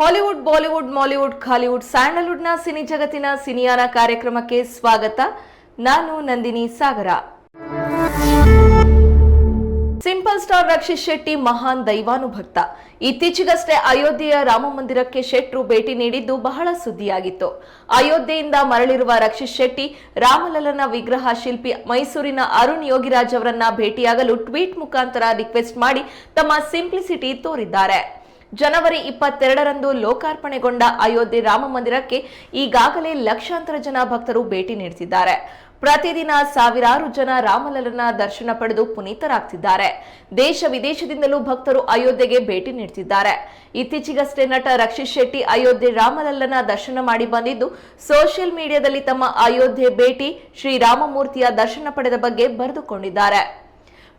Hollywood, Bollywood, Mollywood, ಖಾಲಿವುಡ್, ಸ್ಯಾಂಡಲ್ವುಡ್ನ cine ಜಗತ್ತಿನ ಸಿನಿಯಾನ ಕಾರ್ಯಕ್ರಮಕ್ಕೆ ಸ್ವಾಗತ. ನಾನು ನಂದಿನಿ ಸಾಗರ. ಸಿಂಪಲ್ ಸ್ಟಾರ್ ರಕ್ಷಿತ್ ಶೆಟ್ಟಿ ಮಹಾನ್ ದೈವಾನುಭಕ್ತ. ಇತ್ತೀಚೆಗಷ್ಟೇ ಅಯೋಧ್ಯೆಯ ರಾಮ ಮಂದಿರಕ್ಕೆ ಶೆಟ್ರು ಭೇಟಿ ನೀಡಿದ್ದು ಬಹಳ ಸುದ್ದಿಯಾಗಿತ್ತು. ಅಯೋಧ್ಯೆಯಿಂದ ಮರಳಿರುವ ರಕ್ಷಿತ್ ಶೆಟ್ಟಿ, ರಾಮಲಲ್ಲನ ವಿಗ್ರಹ ಶಿಲ್ಪಿ ಮೈಸೂರಿನ ಅರುಣ್ ಯೋಗಿರಾಜ್ ಅವರನ್ನ ಭೇಟಿಯಾಗಲು ಟ್ವೀಟ್ ಮುಖಾಂತರ ರಿಕ್ವೆಸ್ಟ್ ಮಾಡಿ ತಮ್ಮ ಸಿಂಪ್ಲಿಸಿಟಿ ತೋರಿದ್ದಾರೆ. ಜನವರಿ ಇಪ್ಪತ್ತೆರಡರಂದು ಲೋಕಾರ್ಪಣೆಗೊಂಡ ಅಯೋಧ್ಯೆ ರಾಮ ಮಂದಿರಕ್ಕೆ ಈಗಾಗಲೇ ಲಕ್ಷಾಂತರ ಜನ ಭಕ್ತರು ಭೇಟಿ ನೀಡುತ್ತಿದ್ದಾರೆ ಪ್ರತಿದಿನ ಸಾವಿರಾರು ಜನ ರಾಮಲಲ್ಲನ ದರ್ಶನ ಪಡೆದು ಪುನೀತರಾಗ್ತಿದ್ದಾರೆ. ದೇಶ ವಿದೇಶದಿಂದಲೂ ಭಕ್ತರು ಅಯೋಧ್ಯೆಗೆ ಭೇಟಿ ನೀಡುತ್ತಿದ್ದಾರೆ ಇತ್ತೀಚೆಗಷ್ಟೇ ನಟ ರಕ್ಷಿತ್ ಶೆಟ್ಟಿ ಅಯೋಧ್ಯೆ ರಾಮಲಲ್ಲನ ದರ್ಶನ ಮಾಡಿ ಬಂದಿದ್ದು, ಸೋಷಿಯಲ್ ಮೀಡಿಯಾದಲ್ಲಿ ತಮ್ಮ ಅಯೋಧ್ಯೆ ಭೇಟಿ ಶ್ರೀರಾಮಮೂರ್ತಿಯ ದರ್ಶನ ಪಡೆದ ಬಗ್ಗೆ ಬರೆದುಕೊಂಡಿದ್ದಾರೆ.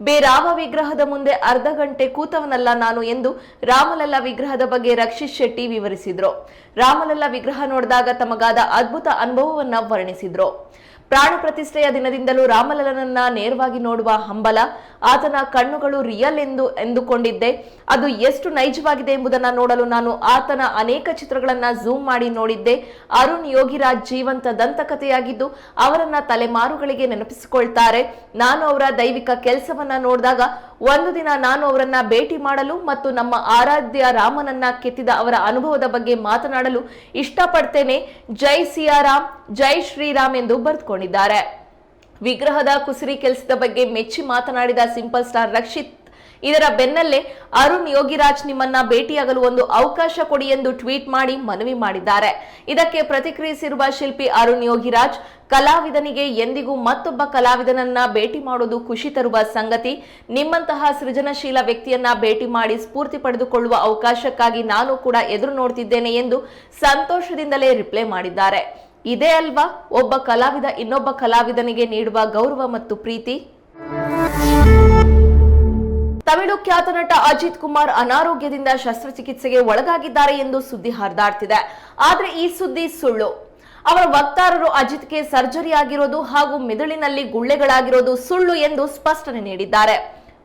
ಬೇರಾವ ವಿಗ್ರಹದ ಮುಂದೆ ಅರ್ಧ ಗಂಟೆ ಕೂತವನಲ್ಲ ನಾನು ಎಂದು ರಾಮಲಲ್ಲ ವಿಗ್ರಹದ ಬಗ್ಗೆ ರಕ್ಷಿತ್ ಶೆಟ್ಟಿ ವಿವರಿಸಿದ್ರು. ರಾಮಲಲ್ಲ ವಿಗ್ರಹ ನೋಡಿದಾಗ ತಮಗಾದ ಅದ್ಭುತ ಅನುಭವವನ್ನ ವರ್ಣಿಸಿದ್ರು. ಪ್ರಾಣ ಪ್ರತಿಷ್ಠೆಯ ದಿನದಿಂದಲೂ ರಾಮಲಲ್ಲನನ್ನ ನೇರವಾಗಿ ನೋಡುವ ಹಂಬಲ, ಆತನ ಕಣ್ಣುಗಳು ರಿಯಲ್ ಎಂದು ಎಂದುಕೊಂಡಿದ್ದೆ. ಅದು ಎಷ್ಟು ನೈಜವಾಗಿದೆ ಎಂಬುದನ್ನ ನೋಡಲು ನಾನು ಆತನ ಅನೇಕ ಚಿತ್ರಗಳನ್ನ ಝೂಮ್ ಮಾಡಿ ನೋಡಿದ್ದೆ. ಅರುಣ್ ಯೋಗಿರಾಜ್ ಜೀವಂತ ದಂತಕಥೆಯಾಗಿದ್ದು ಅವರನ್ನ ತಲೆಮಾರುಗಳಿಗೆ ನೆನಪಿಸಿಕೊಳ್ತಾರೆ. ನಾನು ಅವರ ದೈವಿಕ ಕೆಲಸವನ್ನ ನೋಡಿದಾಗ ಒಂದು ದಿನ ನಾನು ಅವರನ್ನ ಭೇಟಿ ಮಾಡಲು ಮತ್ತು ನಮ್ಮ ಆರಾಧ್ಯ ರಾಮನನ್ನ ಕೆತ್ತಿದ ಅವರ ಅನುಭವದ ಬಗ್ಗೆ ಮಾತನಾಡಲು ಇಷ್ಟಪಡ್ತೇನೆ. ಜೈ ಸಿಯಾರಾಮ್, ಜೈ ಶ್ರೀರಾಮ್ ಎಂದು ಬರೆದುಕೊಂಡಿದ್ದಾರೆ. ವಿಗ್ರಹದ ಕುಸಿರಿ ಕೆಲಸದ ಬಗ್ಗೆ ಮೆಚ್ಚಿ ಮಾತನಾಡಿದ ಸಿಂಪಲ್ ಸ್ಟಾರ್ ರಕ್ಷಿತ್ ಇದರ ಬೆನ್ನಲ್ಲೇ ಅರುಣ್ ಯೋಗಿರಾಜ್ ನಿಮ್ಮನ್ನ ಭೇಟಿಯಾಗಲು ಒಂದು ಅವಕಾಶ ಕೊಡಿ ಎಂದು ಟ್ವೀಟ್ ಮಾಡಿ ಮನವಿ ಮಾಡಿದ್ದಾರೆ. ಇದಕ್ಕೆ ಪ್ರತಿಕ್ರಿಯಿಸಿರುವ ಶಿಲ್ಪಿ ಅರುಣ್ ಯೋಗಿರಾಜ್, ಕಲಾವಿದನಿಗೆ ಎಂದಿಗೂ ಮತ್ತೊಬ್ಬ ಕಲಾವಿದನನ್ನ ಭೇಟಿ ಮಾಡೋದು ಖುಷಿ ತರುವ ಸಂಗತಿ, ನಿಮ್ಮಂತಹ ಸೃಜನಶೀಲ ವ್ಯಕ್ತಿಯನ್ನ ಭೇಟಿ ಮಾಡಿ ಸ್ಫೂರ್ತಿ ಪಡೆದುಕೊಳ್ಳುವ ಅವಕಾಶಕ್ಕಾಗಿ ನಾನು ಕೂಡ ಎದುರು ನೋಡ್ತಿದ್ದೇನೆ ಎಂದು ಸಂತೋಷದಿಂದಲೇ ರಿಪ್ಲೈ ಮಾಡಿದ್ದಾರೆ. ಇದೇ ಅಲ್ವಾ, ಒಬ್ಬ ಕಲಾವಿದ ಇನ್ನೊಬ್ಬ ಕಲಾವಿದನಿಗೆ ನೀಡುವ ಗೌರವ ಮತ್ತು ಪ್ರೀತಿ? ತಮಿಳು ಖ್ಯಾತ ನಟ ಅಜಿತ್ ಕುಮಾರ್ ಅನಾರೋಗ್ಯದಿಂದ ಶಸ್ತ್ರಚಿಕಿತ್ಸೆಗೆ ಒಳಗಾಗಿದ್ದಾರೆ ಎಂದು ಸುದ್ದಿ ಹರಿದಾಡ್ತಿದೆ. ಆದರೆ ಈ ಸುದ್ದಿ ಸುಳ್ಳು. ಅವರ ವಕ್ತಾರರು ಅಜಿತ್ಗೆ ಸರ್ಜರಿ ಆಗಿರೋದು ಹಾಗೂ ಮೆದುಳಿನಲ್ಲಿ ಗುಳ್ಳೆಗಳಾಗಿರೋದು ಸುಳ್ಳು ಎಂದು ಸ್ಪಷ್ಟನೆ ನೀಡಿದ್ದಾರೆ.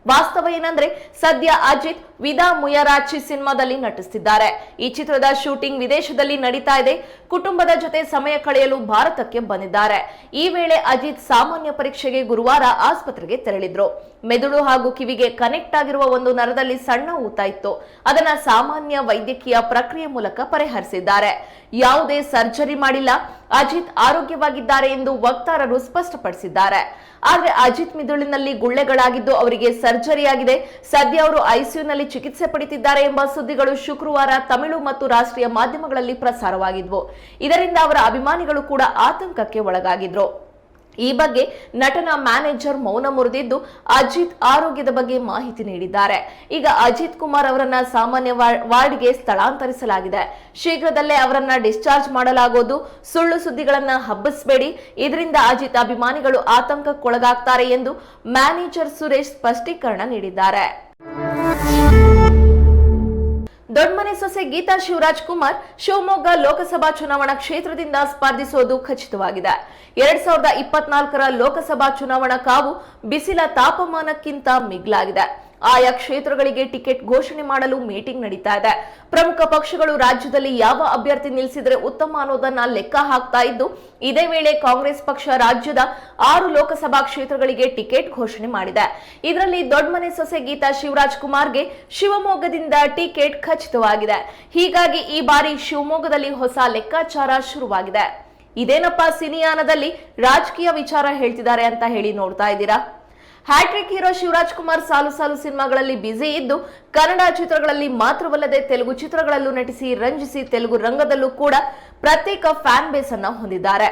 ವಾಸ್ತವ ಏನಂದ್ರೆ ಸದ್ಯ ಅಜಿತ್ ವಿದಾ ಮುಯರಾಚಿ ಸಿನಿಮಾದಲ್ಲಿ ನಟಿಸುತ್ತಿದ್ದಾರೆ ಈ ಚಿತ್ರದ ಶೂಟಿಂಗ್ ವಿದೇಶದಲ್ಲಿ ನಡೀತಾ ಇದೆ. ಕುಟುಂಬದ ಜೊತೆ ಸಮಯ ಕಳೆಯಲು ಭಾರತಕ್ಕೆ ಬಂದಿದ್ದಾರೆ. ಈ ವೇಳೆ ಅಜಿತ್ ಸಾಮಾನ್ಯ ಪರೀಕ್ಷೆಗೆ ಗುರುವಾರ ಆಸ್ಪತ್ರೆಗೆ ತೆರಳಿದ್ರು. ಮೆದುಳು ಹಾಗೂ ಕಿವಿಗೆ ಕನೆಕ್ಟ್ ಆಗಿರುವ ಒಂದು ನರದಲ್ಲಿ ಸಣ್ಣ ಊತ ಇತ್ತು. ಅದನ್ನ ಸಾಮಾನ್ಯ ವೈದ್ಯಕೀಯ ಪ್ರಕ್ರಿಯೆ ಮೂಲಕ ಪರಿಹರಿಸಿದ್ದಾರೆ. ಯಾವುದೇ ಸರ್ಜರಿ ಮಾಡಿಲ್ಲ. ಅಜಿತ್ ಆರೋಗ್ಯವಾಗಿದ್ದಾರೆ ಎಂದು ವಕ್ತಾರರು ಸ್ಪಷ್ಟಪಡಿಸಿದ್ದಾರೆ. ಆದ್ರೆ ಅಜಿತ್ ಮಿದುಳಿನಲ್ಲಿ ಗುಳ್ಳೆಗಳಾಗಿದ್ದು ಅವರಿಗೆ ಸರ್ಜರಿ ಆಗಿದೆ ಸದ್ಯ ಅವರು ಐಸಿಯುನಲ್ಲಿ ಚಿಕಿತ್ಸೆ ಪಡೆಯುತ್ತಿದ್ದಾರೆ ಎಂಬ ಸುದ್ದಿಗಳು ಶುಕ್ರವಾರ ತಮಿಳು ಮತ್ತು ರಾಷ್ಟ್ರೀಯ ಮಾಧ್ಯಮಗಳಲ್ಲಿ ಪ್ರಸಾರವಾಗಿದ್ವು. ಇದರಿಂದ ಅವರ ಅಭಿಮಾನಿಗಳು ಕೂಡ ಆತಂಕಕ್ಕೆ ಒಳಗಾಗಿದ್ರು. ಈ ಬಗ್ಗೆ ನಟನ ಮ್ಯಾನೇಜರ್ ಮೌನ ಮುರಿದಿದ್ದು ಅಜಿತ್ ಆರೋಗ್ಯದ ಬಗ್ಗೆ ಮಾಹಿತಿ ನೀಡಿದ್ದಾರೆ. ಈಗ ಅಜಿತ್ ಕುಮಾರ್ ಅವರನ್ನ ಸಾಮಾನ್ಯ ವಾರ್ಡ್ಗೆ ಸ್ಥಳಾಂತರಿಸಲಾಗಿದೆ. ಶೀಘ್ರದಲ್ಲೇ ಅವರನ್ನ ಡಿಸ್ಚಾರ್ಜ್ ಮಾಡಲಾಗುವುದು ಸುಳ್ಳು ಸುದ್ದಿಗಳನ್ನ ಹಬ್ಬಿಸಬೇಡಿ. ಇದರಿಂದ ಅಜಿತ್ ಅಭಿಮಾನಿಗಳು ಆತಂಕಕ್ಕೊಳಗಾಗ್ತಾರೆ ಎಂದು ಮ್ಯಾನೇಜರ್ ಸುರೇಶ್ ಸ್ಪಷ್ಟೀಕರಣ ನೀಡಿದ್ದಾರೆ. ದೊಡ್ಮನೆ ಸೊಸೆ ಗೀತಾ ಶಿವರಾಜ್ ಕುಮಾರ್ ಶಿವಮೊಗ್ಗ ಲೋಕಸಭಾ ಚುನಾವಣಾ ಕ್ಷೇತ್ರದಿಂದ ಸ್ಪರ್ಧಿಸೋದು ಖಚಿತವಾಗಿದೆ. ಎರಡ್ ಸಾವಿರದ ಇಪ್ಪತ್ನಾಲ್ಕರ ಲೋಕಸಭಾ ಚುನಾವಣಾ ಕಾವು ಬಿಸಿಲ ತಾಪಮಾನಕ್ಕಿಂತ ಮಿಗ್ಲಾಗಿದೆ. ಆಯಾ ಕ್ಷೇತ್ರಗಳಿಗೆ ಟಿಕೆಟ್ ಘೋಷಣೆ ಮಾಡಲು ಮೀಟಿಂಗ್ ನಡೀತಾ ಇದೆ. ಪ್ರಮುಖ ಪಕ್ಷಗಳು ರಾಜ್ಯದಲ್ಲಿ ಯಾವ ಅಭ್ಯರ್ಥಿ ನಿಲ್ಲಿಸಿದ್ರೆ ಉತ್ತಮ ಅನ್ನೋದನ್ನ ಲೆಕ್ಕ ಹಾಕ್ತಾ ಇದ್ದು, ಇದೇ ವೇಳೆ ಕಾಂಗ್ರೆಸ್ ಪಕ್ಷ ರಾಜ್ಯದ ಆರು ಲೋಕಸಭಾ ಕ್ಷೇತ್ರಗಳಿಗೆ ಟಿಕೆಟ್ ಘೋಷಣೆ ಮಾಡಿದೆ. ಇದರಲ್ಲಿ ದೊಡ್ಡಮನೆ ಸೊಸೆ ಗೀತಾ ಶಿವರಾಜ್ ಕುಮಾರ್ಗೆ ಶಿವಮೊಗ್ಗದಿಂದ ಟಿಕೆಟ್ ಖಚಿತವಾಗಿದೆ. ಹೀಗಾಗಿ ಈ ಬಾರಿ ಶಿವಮೊಗ್ಗದಲ್ಲಿ ಹೊಸ ಲೆಕ್ಕಾಚಾರ ಶುರುವಾಗಿದೆ. ಇದೇನಪ್ಪ ಸಿನಿಯಾನದಲ್ಲಿ ರಾಜಕೀಯ ವಿಚಾರ ಹೇಳ್ತಿದ್ದಾರೆ ಅಂತ ಹೇಳಿ ನೋಡ್ತಾ ಇದ್ದೀರಾ? ಹ್ಯಾಟ್ರಿಕ್ ಹೀರೋ ಶಿವರಾಜ್ ಕುಮಾರ್ ಸಾಲು ಸಾಲು ಸಿನಿಮಾಗಳಲ್ಲಿ ಬ್ಯುಸಿ ಇದ್ದು, ಕನ್ನಡ ಚಿತ್ರಗಳಲ್ಲಿ ಮಾತ್ರವಲ್ಲದೆ ತೆಲುಗು ಚಿತ್ರಗಳಲ್ಲೂ ನಟಿಸಿ, ರಂಜಿಸಿ ತೆಲುಗು ರಂಗದಲ್ಲೂ ಕೂಡ ಪ್ರತ್ಯೇಕ ಫ್ಯಾನ್ ಬೇಸ್ ಅನ್ನ ಹೊಂದಿದ್ದಾರೆ.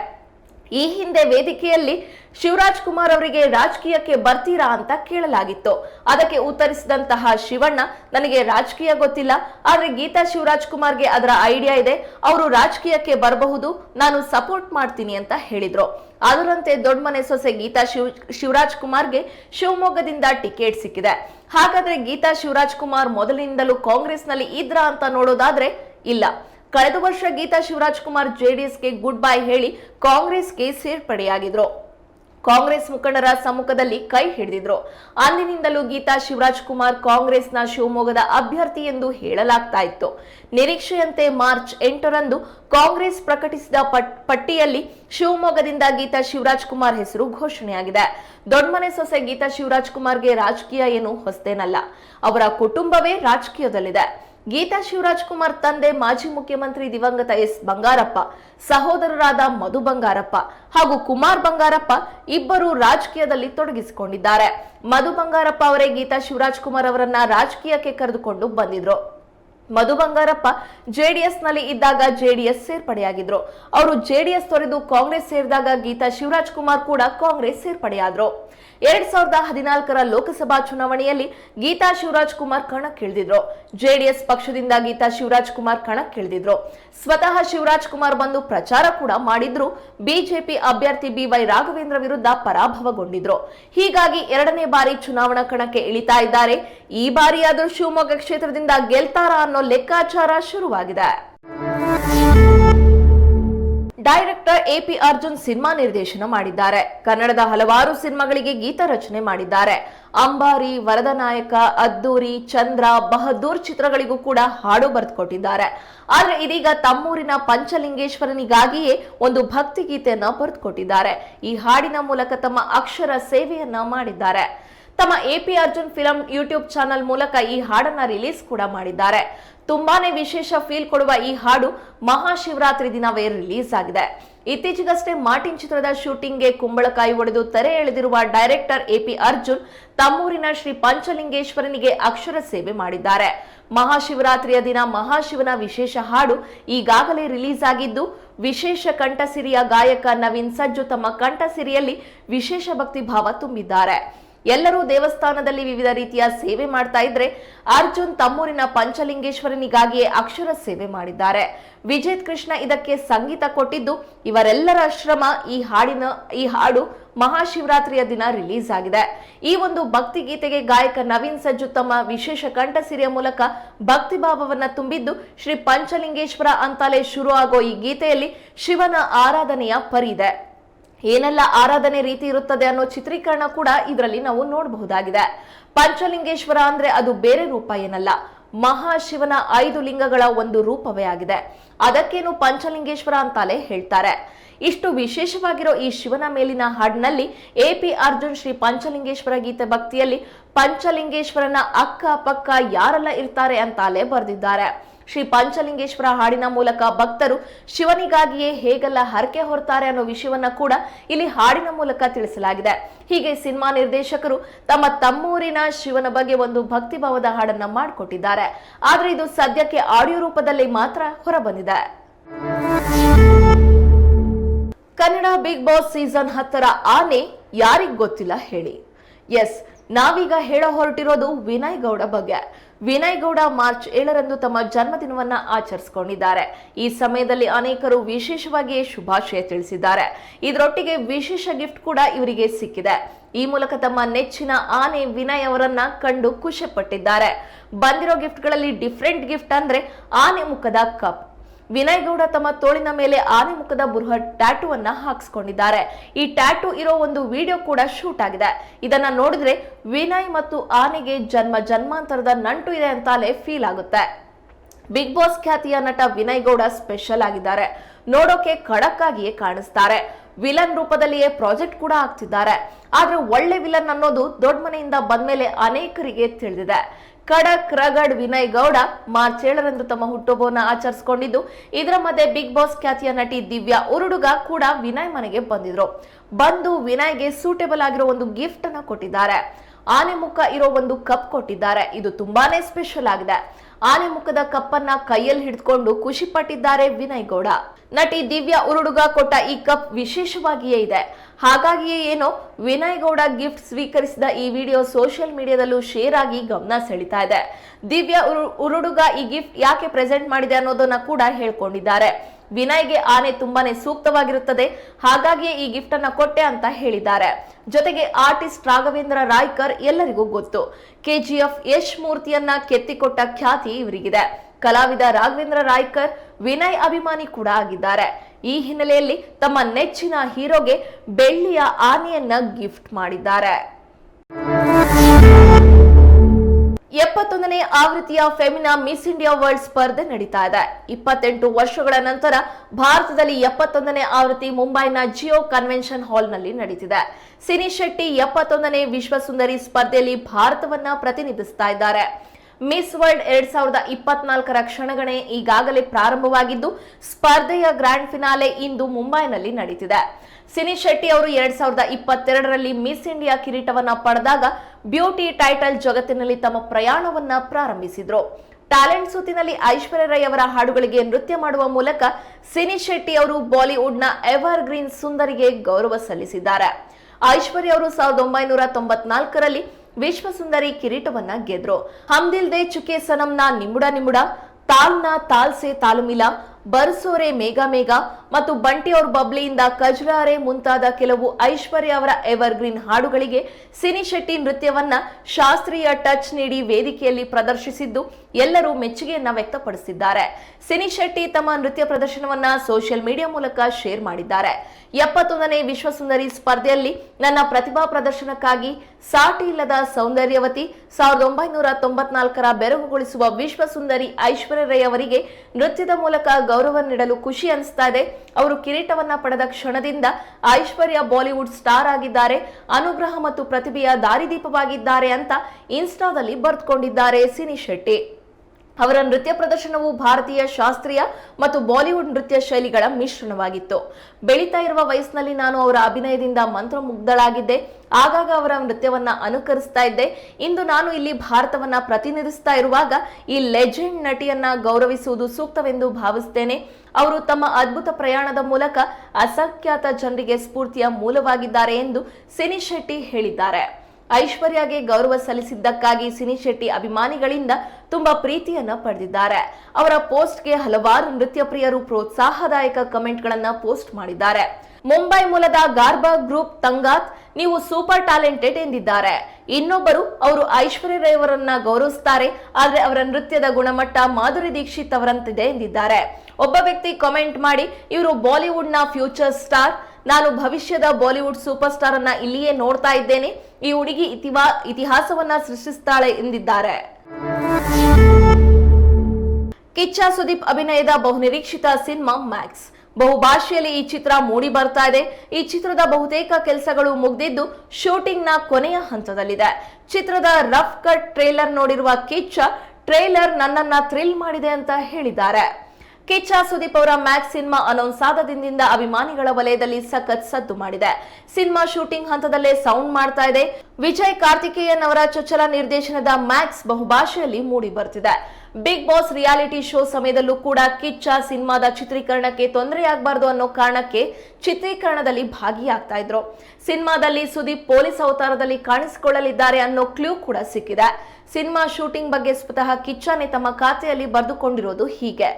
ಈ ಹಿಂದೆ ವೇದಿಕೆಯಲ್ಲಿ ಶಿವರಾಜ್ ಕುಮಾರ್ ಅವರಿಗೆ ರಾಜಕೀಯಕ್ಕೆ ಬರ್ತೀರಾ ಅಂತ ಕೇಳಲಾಗಿತ್ತು. ಅದಕ್ಕೆ ಉತ್ತರಿಸಿದಂತಹ ಶಿವಣ್ಣ, ನನಗೆ ರಾಜಕೀಯ ಗೊತ್ತಿಲ್ಲ, ಆದ್ರೆ ಗೀತಾ ಶಿವರಾಜ್ ಕುಮಾರ್ಗೆ ಅದರ ಐಡಿಯಾ ಇದೆ. ಅವರು ರಾಜಕೀಯಕ್ಕೆ ಬರಬಹುದು, ನಾನು ಸಪೋರ್ಟ್ ಮಾಡ್ತೀನಿ ಅಂತ ಹೇಳಿದ್ರು. ಅದರಂತೆ ದೊಡ್ಡಮನೆ ಸೊಸೆ ಗೀತಾ ಶಿವ್, ಶಿವರಾಜ್ ಕುಮಾರ್ಗೆ ಶಿವಮೊಗ್ಗದಿಂದ ಟಿಕೆಟ್ ಸಿಕ್ಕಿದೆ. ಹಾಗಾದ್ರೆ ಗೀತಾ ಶಿವರಾಜ್ ಕುಮಾರ್ ಮೊದಲಿನಿಂದಲೂ ಕಾಂಗ್ರೆಸ್ನಲ್ಲಿ ಇದ್ರಾ ಅಂತ ನೋಡೋದಾದ್ರೆ ಇಲ್ಲ. ಕಳೆದ ವರ್ಷ ಗೀತಾ ಶಿವರಾಜ್ ಕುಮಾರ್ ಜೆಡಿಎಸ್ಗೆ ಗುಡ್ ಬೈ ಹೇಳಿ ಕಾಂಗ್ರೆಸ್ಗೆ ಸೇರ್ಪಡೆಯಾಗಿದ್ರು. ಕಾಂಗ್ರೆಸ್ ಮುಖಂಡರ ಸಮ್ಮುಖದಲ್ಲಿ ಕೈ ಹಿಡಿದಿದ್ರು. ಅಂದಿನಿಂದಲೂ ಗೀತಾ ಶಿವರಾಜ್ ಕುಮಾರ್ ಕಾಂಗ್ರೆಸ್ನ ಶಿವಮೊಗ್ಗದ ಅಭ್ಯರ್ಥಿ ಎಂದು ಹೇಳಲಾಗ್ತಾ ಇತ್ತು. ನಿರೀಕ್ಷೆಯಂತೆ ಮಾರ್ಚ್ ಎಂಟರಂದು ಕಾಂಗ್ರೆಸ್ ಪ್ರಕಟಿಸಿದ ಪಟ್- ಪಟ್ಟಿಯಲ್ಲಿ ಶಿವಮೊಗ್ಗದಿಂದ ಗೀತಾ ಶಿವರಾಜ್ ಕುಮಾರ್ ಹೆಸರು ಘೋಷಣೆಯಾಗಿದೆ. ದೊಡ್ಡಮನೆ ಸೊಸೆ ಗೀತಾ ಶಿವರಾಜ್ ಕುಮಾರ್ಗೆ ರಾಜಕೀಯ ಏನು ಹೊಸದೇನಲ್ಲ ಅವರ ಕುಟುಂಬವೇ ರಾಜಕೀಯದಲ್ಲಿದೆ. ಗೀತಾ ಶಿವರಾಜ್ ಕುಮಾರ್ ತಂದೆ, ಮಾಜಿ ಮುಖ್ಯಮಂತ್ರಿ ದಿವಂಗತ ಎಸ್. ಬಂಗಾರಪ್ಪ, ಸಹೋದರರಾದ ಮಧು ಬಂಗಾರಪ್ಪ ಹಾಗೂ ಕುಮಾರ್ ಬಂಗಾರಪ್ಪ ಇಬ್ಬರು ರಾಜಕೀಯದಲ್ಲಿ ತೊಡಗಿಸಿಕೊಂಡಿದ್ದಾರೆ. ಮಧು ಬಂಗಾರಪ್ಪ ಅವರೇ ಗೀತಾ ಶಿವರಾಜ್ ಕುಮಾರ್ ಅವರನ್ನ ರಾಜಕೀಯಕ್ಕೆ ಕರೆದುಕೊಂಡು ಬಂದಿದ್ರು. ಮಧು ಬಂಗಾರಪ್ಪ ಜೆಡಿಎಸ್ನಲ್ಲಿ ಇದ್ದಾಗ ಜೆಡಿಎಸ್ ಸೇರ್ಪಡೆಯಾಗಿದ್ರು. ಅವರು ಜೆಡಿಎಸ್ ತೊರೆದು ಕಾಂಗ್ರೆಸ್ ಸೇರಿದಾಗ ಗೀತಾ ಶಿವರಾಜ್ ಕುಮಾರ್ ಕೂಡ ಕಾಂಗ್ರೆಸ್ ಸೇರ್ಪಡೆಯಾದ್ರು. ಎರಡ್ ಸಾವಿರದ ಹದಿನಾಲ್ಕರ ಲೋಕಸಭಾ ಚುನಾವಣೆಯಲ್ಲಿ ಗೀತಾ ಶಿವರಾಜ್ ಕುಮಾರ್ ಕಣಕ್ಕಿಳಿದಿದ್ರು. ಜೆಡಿಎಸ್ ಪಕ್ಷದಿಂದ ಗೀತಾ ಶಿವರಾಜ್ ಕುಮಾರ್ ಕಣಕ್ಕಿಳಿದಿದ್ರು. ಸ್ವತಃ ಶಿವರಾಜ್ ಕುಮಾರ್ ಬಂದು ಪ್ರಚಾರ ಕೂಡ ಮಾಡಿದ್ರು. ಬಿಜೆಪಿ ಅಭ್ಯರ್ಥಿ ಬಿವೈ ರಾಘವೇಂದ್ರ ವಿರುದ್ಧ ಪರಾಭವಗೊಂಡಿದ್ರು. ಹೀಗಾಗಿ ಎರಡನೇ ಬಾರಿ ಚುನಾವಣಾ ಕಣಕ್ಕೆ ಇಳಿತಾ ಇದ್ದಾರೆ. ಈ ಬಾರಿಯಾದರೂ ಶಿವಮೊಗ್ಗ ಕ್ಷೇತ್ರದಿಂದ ಗೆಲ್ತಾರಾ ಅನ್ನೋ ಲೆಕ್ಕಾಚಾರ ಶುರುವಾಗಿದೆ. ಡೈರೆಕ್ಟರ್ ಎಪಿ ಅರ್ಜುನ್ ಸಿನಿಮಾ ನಿರ್ದೇಶನ ಮಾಡಿದ್ದಾರೆ. ಕನ್ನಡದ ಹಲವಾರು ಸಿನಿಮಾಗಳಿಗೆ ಗೀತ ರಚನೆ ಮಾಡಿದ್ದಾರೆ. ಅಂಬಾರಿ, ವರದನಾಯಕ, ಅದ್ದೂರಿ, ಚಂದ್ರ, ಬಹದ್ದೂರ್ ಚಿತ್ರಗಳಿಗೂ ಕೂಡ ಹಾಡು ಬರೆದುಕೊಟ್ಟಿದ್ದಾರೆ. ಆದ್ರೆ ಇದೀಗ ತಮ್ಮೂರಿನ ಪಂಚಲಿಂಗೇಶ್ವರನಿಗಾಗಿಯೇ ಒಂದು ಭಕ್ತಿ ಗೀತೆಯನ್ನ ಬರೆದುಕೊಟ್ಟಿದ್ದಾರೆ. ಈ ಹಾಡಿನ ಮೂಲಕ ತಮ್ಮ ಅಕ್ಷರ ಸೇವೆಯನ್ನ ಮಾಡಿದ್ದಾರೆ. ತಮ್ಮ AP Arjun film YouTube channel ಮೂಲಕ ಈ ಹಾಡನ್ನ ರಿಲೀಸ್ ಕೂಡ ಮಾಡಿದ್ದಾರೆ. ತುಂಬಾನೇ ವಿಶೇಷ ಫೀಲ್ ಕೊಡುವ ಈ ಹಾಡು ಮಹಾಶಿವರಾತ್ರಿ ದಿನವೇ ರಿಲೀಸ್ ಆಗಿದೆ. ಇತ್ತೀಚೆಗಷ್ಟೇ ಮಾರ್ಟಿನ್ ಚಿತ್ರದ ಶೂಟಿಂಗ್ಗೆ ಕುಂಬಳಕಾಯಿ ಒಡೆದು ತೆರೆ ಎಳೆದಿರುವ ಡೈರೆಕ್ಟರ್ ಎಪಿ ಅರ್ಜುನ್ ತಮ್ಮೂರಿನ ಶ್ರೀ ಪಂಚಲಿಂಗೇಶ್ವರನಿಗೆ ಅಕ್ಷರ ಸೇವೆ ಮಾಡಿದ್ದಾರೆ. ಮಹಾಶಿವರಾತ್ರಿಯ ದಿನ ಮಹಾಶಿವನ ವಿಶೇಷ ಹಾಡು ಈಗಾಗಲೇ ರಿಲೀಸ್ ಆಗಿದ್ದು, ವಿಶೇಷ ಕಂಠಸಿರಿಯ ಗಾಯಕ ನವೀನ್ ಸಜ್ಜು ತಮ್ಮ ಕಂಠಸಿರಿಯಲ್ಲಿ ವಿಶೇಷ ಭಕ್ತಿ ಭಾವ ತುಂಬಿದ್ದಾರೆ. ಎಲ್ಲರೂ ದೇವಸ್ಥಾನದಲ್ಲಿ ವಿವಿಧ ರೀತಿಯ ಸೇವೆ ಮಾಡ್ತಾ ಇದ್ರೆ ಅರ್ಜುನ್ ತಮ್ಮೂರಿನ ಪಂಚಲಿಂಗೇಶ್ವರನಿಗಾಗಿಯೇ ಅಕ್ಷರ ಸೇವೆ ಮಾಡಿದ್ದಾರೆ. ವಿಜೇತ್ ಕೃಷ್ಣ ಇದಕ್ಕೆ ಸಂಗೀತ ಕೊಟ್ಟಿದ್ದು ಇವರೆಲ್ಲರ ಶ್ರಮ ಈ ಹಾಡಿನ, ಈ ಹಾಡು ಮಹಾಶಿವರಾತ್ರಿಯ ದಿನ ರಿಲೀಸ್ ಆಗಿದೆ. ಈ ಒಂದು ಭಕ್ತಿ ಗೀತೆಗೆ ಗಾಯಕ ನವೀನ್ ಸಜ್ಜು ತಮ್ಮ ವಿಶೇಷ ಕಂಠಸಿರಿಯ ಮೂಲಕ ಭಕ್ತಿ ಭಾವವನ್ನ ತುಂಬಿದ್ದು ಶ್ರೀ ಪಂಚಲಿಂಗೇಶ್ವರ ಅಂತಲೇ ಶುರು ಆಗೋ ಈ ಗೀತೆಯಲ್ಲಿ ಶಿವನ ಆರಾಧನೆಯ ಪರಿದೆ. ಏನೆಲ್ಲ ಆರಾಧನೆ ರೀತಿ ಇರುತ್ತದೆ ಅನ್ನೋ ಚಿತ್ರೀಕರಣ ಕೂಡ ಇದರಲ್ಲಿ ನಾವು ನೋಡಬಹುದಾಗಿದೆ. ಪಂಚಲಿಂಗೇಶ್ವರ ಅಂದ್ರೆ ಅದು ಬೇರೆ ರೂಪ ಏನಲ್ಲ, ಮಹಾಶಿವನ ಐದು ಲಿಂಗಗಳ ಒಂದು ರೂಪವೇ ಆಗಿದೆ. ಅದಕ್ಕೇನು ಪಂಚಲಿಂಗೇಶ್ವರ ಅಂತಲೇ ಹೇಳ್ತಾರೆ. ಇಷ್ಟು ವಿಶೇಷವಾಗಿರೋ ಈ ಶಿವನ ಮೇಲಿನ ಹಾಡಿನಲ್ಲಿ ಪಿ ಅರ್ಜುನ್ ಶ್ರೀ ಪಂಚಲಿಂಗೇಶ್ವರ ಗೀತೆ ಭಕ್ತಿಯಲ್ಲಿ ಪಂಚಲಿಂಗೇಶ್ವರನ ಅಕ್ಕ ಪಕ್ಕ ಯಾರೆಲ್ಲ ಇರ್ತಾರೆ ಅಂತಲೇ ಬರೆದಿದ್ದಾರೆ. ಶ್ರೀ ಪಂಚಲಿಂಗೇಶ್ವರ ಹಾಡಿನ ಮೂಲಕ ಭಕ್ತರು ಶಿವನಿಗಾಗಿಯೇ ಹೇಗೆಲ್ಲ ಹರಕೆ ಹೊರ್ತಾರೆ ಅನ್ನೋ ವಿಷಯವನ್ನ ಕೂಡ ಇಲ್ಲಿ ಹಾಡಿನ ಮೂಲಕ ತಿಳಿಸಲಾಗಿದೆ. ಹೀಗೆ ಸಿನಿಮಾ ನಿರ್ದೇಶಕರು ತಮ್ಮ ತಮ್ಮೂರಿನ ಶಿವನ ಬಗ್ಗೆ ಒಂದು ಭಕ್ತಿಭಾವದ ಹಾಡನ್ನ ಮಾಡಿಕೊಟ್ಟಿದ್ದಾರೆ. ಆದ್ರೆ ಇದು ಸದ್ಯಕ್ಕೆ ಆಡಿಯೋ ರೂಪದಲ್ಲಿ ಮಾತ್ರ ಹೊರಬಂದಿದೆ. ಕನ್ನಡ ಬಿಗ್ ಬಾಸ್ ಸೀಸನ್ ಹತ್ತರ ಆನೆ ಯಾರಿಗ್ ಗೊತ್ತಿಲ್ಲ ಹೇಳಿ. ಎಸ್, ನಾವೀಗ ಹೇಳ ಹೊರಟಿರೋದು ವಿನಯ್ ಗೌಡ ಬಗ್ಗೆ. ವಿನಯ್ ಗೌಡ ಮಾರ್ಚ್ ಏಳರಂದು ತಮ್ಮ ಜನ್ಮದಿನವನ್ನ ಆಚರಿಸಿಕೊಂಡಿದ್ದಾರೆ. ಈ ಸಮಯದಲ್ಲಿ ಅನೇಕರು ವಿಶೇಷವಾಗಿ ಶುಭಾಶಯ ತಿಳಿಸಿದ್ದಾರೆ. ಇದರೊಟ್ಟಿಗೆ ವಿಶೇಷ ಗಿಫ್ಟ್ ಕೂಡ ಇವರಿಗೆ ಸಿಕ್ಕಿದೆ. ಈ ಮೂಲಕ ತಮ್ಮ ನೆಚ್ಚಿನ ಆನೆ ವಿನಯ್ ಅವರನ್ನ ಕಂಡು ಖುಷಿ ಪಟ್ಟಿದ್ದಾರೆ ಬಂದಿರೋ ಗಿಫ್ಟ್ಗಳಲ್ಲಿ ಡಿಫ್ರೆಂಟ್ ಗಿಫ್ಟ್ ಅಂದ್ರೆ ಆನೆ ಮುಖದ ಕಪ್. ವಿನಯ್ ಗೌಡ ತಮ್ಮ ತೋಳಿನ ಮೇಲೆ ಆನೆ ಮುಖದ ಬೃಹತ್ ಟ್ಯಾಟೂ ಅನ್ನ ಹಾಕಿಸ್ಕೊಂಡಿದ್ದಾರೆ. ಈ ಟ್ಯಾಟೂ ಇರೋ ಒಂದು ವಿಡಿಯೋ ಕೂಡ ಶೂಟ್ ಆಗಿದೆ. ಇದನ್ನ ನೋಡಿದ್ರೆ ವಿನಯ್ ಮತ್ತು ಆನೆಗೆ ಜನ್ಮ ಜನ್ಮಾಂತರದ ನಂಟು ಇದೆ ಅಂತಾಲೆ ಫೀಲ್ ಆಗುತ್ತೆ. ಬಿಗ್ ಬಾಸ್ ಖ್ಯಾತಿಯ ನಟ ವಿನಯ್ ಗೌಡ ಸ್ಪೆಷಲ್ ಆಗಿದ್ದಾರೆ. ನೋಡೋಕೆ ಖಡಕ್ ಆಗಿಯೇ ಕಾಣಿಸ್ತಾರೆ. ವಿಲನ್ ರೂಪದಲ್ಲಿಯೇ ಪ್ರಾಜೆಕ್ಟ್ ಕೂಡ ಆಗ್ತಿದ್ದಾರೆ. ಆದ್ರೆ ಒಳ್ಳೆ ವಿಲನ್ ಅನ್ನೋದು ದೊಡ್ಡ ಮನೆಯಿಂದ ಬಂದ್ಮೇಲೆ ಅನೇಕರಿಗೆ ತಿಳಿದಿದೆ. ಖಡಕ್ ರಗಡ್ ವಿನಯ್ ಗೌಡ ಮಾರ್ಚ್ ಏಳರಂದು ತಮ್ಮ ಹುಟ್ಟುಹಬ್ಬವನ್ನು ಆಚರಿಸಿಕೊಂಡಿದ್ದು, ಇದರ ಮಧ್ಯೆ ಬಿಗ್ ಬಾಸ್ ಖ್ಯಾತಿಯ ನಟಿ ದಿವ್ಯಾ ಉರುಡುಗ ಕೂಡ ವಿನಯ್ ಮನೆಗೆ ಬಂದಿದ್ರು. ಬಂದು ವಿನಯ್ಗೆ ಸೂಟೇಬಲ್ ಆಗಿರೋ ಒಂದು ಗಿಫ್ಟ್ ಅನ್ನ ಕೊಟ್ಟಿದ್ದಾರೆ. ಆನೆ ಮುಖ ಇರೋ ಒಂದು ಕಪ್ ಕೊಟ್ಟಿದ್ದಾರೆ. ಇದು ತುಂಬಾನೇ ಸ್ಪೆಷಲ್ ಆಗಿದೆ. ಆನೆ ಮುಖದ ಕಪ್ಪನ್ನ ಕೈಯಲ್ಲಿ ಹಿಡಿದುಕೊಂಡು ಖುಷಿ ಪಟ್ಟಿದ್ದಾರೆ ವಿನಯ್ ಗೌಡ. ನಟಿ ದಿವ್ಯಾ ಉರುಡುಗ ಕೊಟ್ಟ ಈ ಕಪ್ ವಿಶೇಷವಾಗಿಯೇ ಇದೆ. ಹಾಗಾಗಿಯೇ ಏನೋ ವಿನಯ್ ಗೌಡ ಗಿಫ್ಟ್ ಸ್ವೀಕರಿಸಿದ ಈ ವಿಡಿಯೋ ಸೋಷಿಯಲ್ ಮೀಡಿಯಾದಲ್ಲೂ ಶೇರ್ ಆಗಿ ಗಮನ ಸೆಳೀತಾ ಇದೆ. ದಿವ್ಯಾ ಉರು- ಉರುಡುಗ ಈ ಗಿಫ್ಟ್ ಯಾಕೆ ಪ್ರೆಸೆಂಟ್ ಮಾಡಿದೆ ಅನ್ನೋದನ್ನ ಕೂಡ ಹೇಳ್ಕೊಂಡಿದ್ದಾರೆ. ವಿನಯ್ಗೆ ಆನೆ ತುಂಬಾನೇ ಸೂಕ್ತವಾಗಿರುತ್ತದೆ. ಹಾಗಾಗಿಯೇ ಈ ಗಿಫ್ಟ್ ಅನ್ನ ಕೊಟ್ಟೆ ಅಂತ ಹೇಳಿದ್ದಾರೆ. ಜೊತೆಗೆ ಆರ್ಟಿಸ್ಟ್ ರಾಘವೇಂದ್ರ ರಾಯ್ಕರ್ ಎಲ್ಲರಿಗೂ ಗೊತ್ತು. ಕೆಜಿಎಫ್ ಯಶ್ ಮೂರ್ತಿಯನ್ನ ಕೆತ್ತಿಕೊಟ್ಟ ಖ್ಯಾತಿ ಇವರಿಗಿದೆ. ಕಲಾವಿದ ರಾಘವೇಂದ್ರ ರಾಯ್ಕರ್, ವಿನಯ್ ಅಭಿಮಾನಿ ಕೂಡ ಆಗಿದ್ದಾರೆ. ಈ ಹಿನ್ನೆಲೆಯಲ್ಲಿ ತಮ್ಮ ನೆಚ್ಚಿನ ಹೀರೋಗೆ ಬೆಳ್ಳಿಯ ಆನೆಯನ್ನ ಗಿಫ್ಟ್ ಮಾಡಿದ್ದಾರೆ. ಎಪ್ಪತ್ತೊಂದನೇ ಆವೃತ್ತಿಯ ಫೆಮಿನಾ ಮಿಸ್ ಇಂಡಿಯಾ ವರ್ಲ್ಡ್ ಸ್ಪರ್ಧೆ ನಡೀತಾ ಇದೆ. ಇಪ್ಪತ್ತೆಂಟು ವರ್ಷಗಳ ನಂತರ ಭಾರತದಲ್ಲಿ ಎಪ್ಪತ್ತೊಂದನೇ ಆವೃತ್ತಿ ಮುಂಬೈನ ಜಿಯೋ ಕನ್ವೆನ್ಷನ್ ಹಾಲ್ನಲ್ಲಿ ನಡೀತಿದೆ. ಸಿನಿ ಶೆಟ್ಟಿ ಎಪ್ಪತ್ತೊಂದನೇ ವಿಶ್ವ ಸುಂದರಿ ಸ್ಪರ್ಧೆಯಲ್ಲಿ ಭಾರತವನ್ನ ಪ್ರತಿನಿಧಿಸ್ತಾ ಇದ್ದಾರೆ. ಮಿಸ್ ವರ್ಲ್ಡ್ ಎರಡ್ ಸಾವಿರದ ಇಪ್ಪತ್ನಾಲ್ಕರ ಕ್ಷಣಗಣೆ ಈಗಾಗಲೇ ಪ್ರಾರಂಭವಾಗಿದ್ದು, ಸ್ಪರ್ಧೆಯ ಗ್ರ್ಯಾಂಡ್ ಫಿನಾಲೆ ಇಂದು ಮುಂಬೈನಲ್ಲಿ ನಡೀತಿದೆ. ಸಿನಿ ಶೆಟ್ಟಿ ಅವರು ಎರಡ್ ಸಾವಿರದ ಇಪ್ಪತ್ತೆರಡರಲ್ಲಿ ಮಿಸ್ ಇಂಡಿಯಾ ಕಿರೀಟವನ್ನ ಪಡೆದಾಗ ಬ್ಯೂಟಿ ಟೈಟಲ್ ಜಗತ್ತಿನಲ್ಲಿ ತಮ್ಮ ಪ್ರಯಾಣವನ್ನ ಪ್ರಾರಂಭಿಸಿದ್ರು. ಟ್ಯಾಲೆಂಟ್ ಸುತ್ತಿನಲ್ಲಿ ಐಶ್ವರ್ಯ ರೈ ಅವರ ಹಾಡುಗಳಿಗೆ ನೃತ್ಯ ಮಾಡುವ ಮೂಲಕ ಸಿನಿ ಶೆಟ್ಟಿ ಅವರು ಬಾಲಿವುಡ್ನ ಎವರ್ ಗ್ರೀನ್ ಸುಂದರಿಗೆ ಗೌರವ ಸಲ್ಲಿಸಿದ್ದಾರೆ. ಐಶ್ವರ್ಯ ಅವರು ಸಾವಿರದ ಒಂಬೈನೂರ ತೊಂಬತ್ನಾಲ್ಕರಲ್ಲಿ ವಿಶ್ವ ಸುಂದರಿ ಕಿರೀಟವನ್ನ ಗೆದ್ರು. ಹಮ್ದಿಲ್ದೆ ದಿಲ್ ದೇ ಚುಕೆ ಸನಂನ ನಿಮುಡ ನಿಮುಡ, ತಾಲ್ನ ತಾಲ್ಸೆ ತಾಲುಮಿಲ ಬರ್ಸೋರೆ ಮೇಘ ಮೇಘ ಮತ್ತು ಬಂಟಿ ಅವ್ರ ಬಬ್ಲಿಯಿಂದ ಕಜ್ರಾರೆ ಮುಂತಾದ ಕೆಲವು ಐಶ್ವರ್ಯ ಅವರ ಎವರ್ಗ್ರೀನ್ ಹಾಡುಗಳಿಗೆ ಸಿನಿ ಶೆಟ್ಟಿ ನೃತ್ಯವನ್ನ ಶಾಸ್ತ್ರೀಯ ಟಚ್ ನೀಡಿ ವೇದಿಕೆಯಲ್ಲಿ ಪ್ರದರ್ಶಿಸಿದ್ದು ಎಲ್ಲರೂ ಮೆಚ್ಚುಗೆಯನ್ನ ವ್ಯಕ್ತಪಡಿಸಿದ್ದಾರೆ. ಸಿನಿ ಶೆಟ್ಟಿ ತಮ್ಮ ನೃತ್ಯ ಪ್ರದರ್ಶನವನ್ನ ಸೋಷಿಯಲ್ ಮೀಡಿಯಾ ಮೂಲಕ ಶೇರ್ ಮಾಡಿದ್ದಾರೆ. ಎಪ್ಪತ್ತೊಂದನೇ ವಿಶ್ವ ಸುಂದರಿ ಸ್ಪರ್ಧೆಯಲ್ಲಿ ನನ್ನ ಪ್ರತಿಭಾ ಪ್ರದರ್ಶನಕ್ಕಾಗಿ ಸಾಟಿ ಇಲ್ಲದ ಸೌಂದರ್ಯವತಿ ಸಾವಿರದ ಒಂಬೈನೂರ ತೊಂಬತ್ನಾಲ್ಕರ ಬೆರಗುಗೊಳಿಸುವ ವಿಶ್ವ ಸುಂದರಿ ಐಶ್ವರ್ಯ ರೈ ಅವರಿಗೆ ನೃತ್ಯದ ಮೂಲಕ ಗೌರವ ನೀಡಲು ಖುಷಿ ಅನಿಸ್ತಾ ಇದೆ. ಅವರು ಕಿರೀಟವನ್ನ ಪಡೆದ ಕ್ಷಣದಿಂದ ಐಶ್ವರ್ಯ ಬಾಲಿವುಡ್ ಸ್ಟಾರ್ ಆಗಿದ್ದಾರೆ. ಅನುಗ್ರಹ ಮತ್ತು ಪ್ರತಿಭೆಯ ದಾರಿದೀಪವಾಗಿದ್ದಾರೆ ಅಂತ ಇನ್ಸ್ಟಾದಲ್ಲಿ ಬರೆದುಕೊಂಡಿದ್ದಾರೆ ಸಿನಿ ಶೆಟ್ಟಿ. ಅವರ ನೃತ್ಯ ಪ್ರದರ್ಶನವು ಭಾರತೀಯ ಶಾಸ್ತ್ರೀಯ ಮತ್ತು ಬಾಲಿವುಡ್ ನೃತ್ಯ ಶೈಲಿಗಳ ಮಿಶ್ರಣವಾಗಿತ್ತು. ಬೆಳೀತಾ ಇರುವ ವಯಸ್ಸಿನಲ್ಲಿ ನಾನು ಅವರ ಅಭಿನಯದಿಂದ ಮಂತ್ರಮುಗ್ಧಳಾಗಿದ್ದೆ. ಆಗಾಗ ಅವರ ನೃತ್ಯವನ್ನ ಅನುಕರಿಸ್ತಾ ಇದ್ದೆ. ಇಂದು ನಾನು ಇಲ್ಲಿ ಭಾರತವನ್ನ ಪ್ರತಿನಿಧಿಸ್ತಾ ಇರುವಾಗ ಈ ಲೆಜೆಂಡ್ ನಟಿಯನ್ನ ಗೌರವಿಸುವುದು ಸೂಕ್ತವೆಂದು ಭಾವಿಸ್ತೇನೆ. ಅವರು ತಮ್ಮ ಅದ್ಭುತ ಪ್ರಯಾಣದ ಮೂಲಕ ಅಸಂಖ್ಯಾತ ಜನರಿಗೆ ಸ್ಫೂರ್ತಿಯ ಮೂಲವಾಗಿದ್ದಾರೆ ಎಂದು ಸಿನಿ ಶೆಟ್ಟಿ ಹೇಳಿದ್ದಾರೆ. ಐಶ್ವರ್ಯಗೆ ಗೌರವ ಸಲ್ಲಿಸಿದ್ದಕ್ಕಾಗಿ ಸಿನಿ ಶೆಟ್ಟಿ ಅಭಿಮಾನಿಗಳಿಂದ ತುಂಬಾ ಪ್ರೀತಿಯನ್ನ ಪಡೆದಿದ್ದಾರೆ. ಅವರ ಪೋಸ್ಟ್ಗೆ ಹಲವಾರು ನೃತ್ಯ ಪ್ರಿಯರು ಪ್ರೋತ್ಸಾಹದಾಯಕ ಕಮೆಂಟ್ಗಳನ್ನ ಪೋಸ್ಟ್ ಮಾಡಿದ್ದಾರೆ. ಮುಂಬೈ ಮೂಲದ ಗಾರ್ಬಾ ಗ್ರೂಪ್ ತಂಗಾತ್, ನೀವು ಸೂಪರ್ ಟ್ಯಾಲೆಂಟೆಡ್ ಎಂದಿದ್ದಾರೆ. ಇನ್ನೊಬ್ಬರು, ಅವರು ಐಶ್ವರ್ಯ ರೈ ಗೌರವಿಸುತ್ತಾರೆ ಆದರೆ ಅವರ ನೃತ್ಯದ ಗುಣಮಟ್ಟ ಮಾಧುರಿ ದೀಕ್ಷಿತ್ ಅವರಂತಿದೆ ಎಂದಿದ್ದಾರೆ. ಒಬ್ಬ ವ್ಯಕ್ತಿ ಕಾಮೆಂಟ್ ಮಾಡಿ, ಇವರು ಬಾಲಿವುಡ್ನ ಫ್ಯೂಚರ್ ಸ್ಟಾರ್ ನಾನು ಭವಿಷ್ಯದ ಬಾಲಿವುಡ್ ಸೂಪರ್ ಸ್ಟಾರ್ ಅನ್ನ ಇಲ್ಲಿಯೇ ನೋಡ್ತಾ ಇದ್ದೇನೆ. ಈ ಹುಡುಗಿ ಇತಿವಾ, ಇತಿಹಾಸವನ್ನ ಸೃಷ್ಟಿಸ್ತಾಳೆ ಎಂದಿದ್ದಾರೆ. ಕಿಚ್ಚ ಸುದೀಪ್ ಅಭಿನಯದ ಬಹುನಿರೀಕ್ಷಿತ ಸಿನಿಮಾ ಮ್ಯಾಕ್ಸ್. ಬಹುಭಾಷೆಯಲ್ಲಿ ಈ ಚಿತ್ರ ಮೂಡಿ ಬರ್ತಾ ಇದೆ. ಈ ಚಿತ್ರದ ಬಹುತೇಕ ಕೆಲಸಗಳು ಮುಗ್ದಿದ್ದು ಶೂಟಿಂಗ್ನ ಕೊನೆಯ ಹಂತದಲ್ಲಿದೆ. ಚಿತ್ರದ ರಫ್ ಕಟ್ ಟ್ರೇಲರ್ ನೋಡಿರುವ ಕಿಚ್ಚ, ಟ್ರೇಲರ್ ನನ್ನನ್ನ ಥ್ರಿಲ್ ಮಾಡಿದೆ ಅಂತ ಹೇಳಿದ್ದಾರೆ. ಕಿಚ್ಚ ಸುದೀಪ್ ಅವರ ಮ್ಯಾಕ್ಸ್ ಸಿನಿಮಾ ಅನೌನ್ಸ್ ಆದ ದಿನದಿಂದ ಅಭಿಮಾನಿಗಳ ವಲಯದಲ್ಲಿ ಸಖತ್ ಸದ್ದು ಮಾಡಿದೆ. ಸಿನಿಮಾ ಶೂಟಿಂಗ್ ಹಂತದಲ್ಲೇ ಸೌಂಡ್ ಮಾಡ್ತಾ ಇದೆ. ವಿಜಯ್ ಕಾರ್ತಿಕೇಯನ್ ಅವರ ಚೊಚ್ಚಲ ನಿರ್ದೇಶನದ ಮ್ಯಾಕ್ಸ್ ಬಹುಭಾಷೆಯಲ್ಲಿ ಮೂಡಿ ಬರ್ತಿದೆ. ಬಿಗ್ ಬಾಸ್ ರಿಯಾಲಿಟಿ ಶೋ ಸಮಯದಲ್ಲೂ ಕೂಡ ಕಿಚ್ಚ ಸಿನಿಮಾದ ಚಿತ್ರೀಕರಣಕ್ಕೆ ತೊಂದರೆಯಾಗಬಾರ್ದು ಅನ್ನೋ ಕಾರಣಕ್ಕೆ ಚಿತ್ರೀಕರಣದಲ್ಲಿ ಭಾಗಿಯಾಗ್ತಾ ಇದ್ರು. ಸಿನಿಮಾದಲ್ಲಿ ಸುದೀಪ್ ಪೊಲೀಸ್ ಅವತಾರದಲ್ಲಿ ಕಾಣಿಸಿಕೊಳ್ಳಲಿದ್ದಾರೆ ಅನ್ನೋ ಕ್ಲೂ ಕೂಡ ಸಿಕ್ಕಿದೆ. ಸಿನಿಮಾ ಶೂಟಿಂಗ್ ಬಗ್ಗೆ ಸ್ವತಃ ಕಿಚ್ಚನೇ ತಮ್ಮ ಖಾತೆಯಲ್ಲಿ ಬರೆದುಕೊಂಡಿರೋದು ಹೀಗೆ.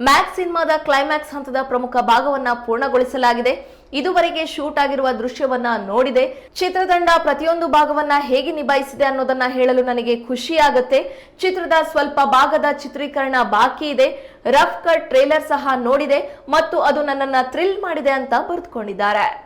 ಮ್ಯಾಕ್ಸ್ ಸಿನಿಮಾದ ಕ್ಲೈಮ್ಯಾಕ್ಸ್ ಹಂತದ ಪ್ರಮುಖ ಭಾಗವನ್ನ ಪೂರ್ಣಗೊಳಿಸಲಾಗಿದೆ. ಇದುವರೆಗೆ ಶೂಟ್ ಆಗಿರುವ ದೃಶ್ಯವನ್ನ ನೋಡಿದೆ. ಚಿತ್ರತಂಡ ಪ್ರತಿಯೊಂದು ಭಾಗವನ್ನ ಹೇಗೆ ನಿಭಾಯಿಸಿದೆ ಅನ್ನೋದನ್ನ ಹೇಳಲು ನನಗೆ ಖುಷಿಯಾಗುತ್ತೆ. ಚಿತ್ರದ ಸ್ವಲ್ಪ ಭಾಗದ ಚಿತ್ರೀಕರಣ ಬಾಕಿ ಇದೆ. ರಫ್ ಕಟ್ ಟ್ರೇಲರ್ ಸಹ ನೋಡಿದೆ ಮತ್ತು ಅದು ನನ್ನನ್ನ ಥ್ರಿಲ್ ಮಾಡಿದೆ ಅಂತ ಬರೆದುಕೊಂಡಿದ್ದಾರೆ.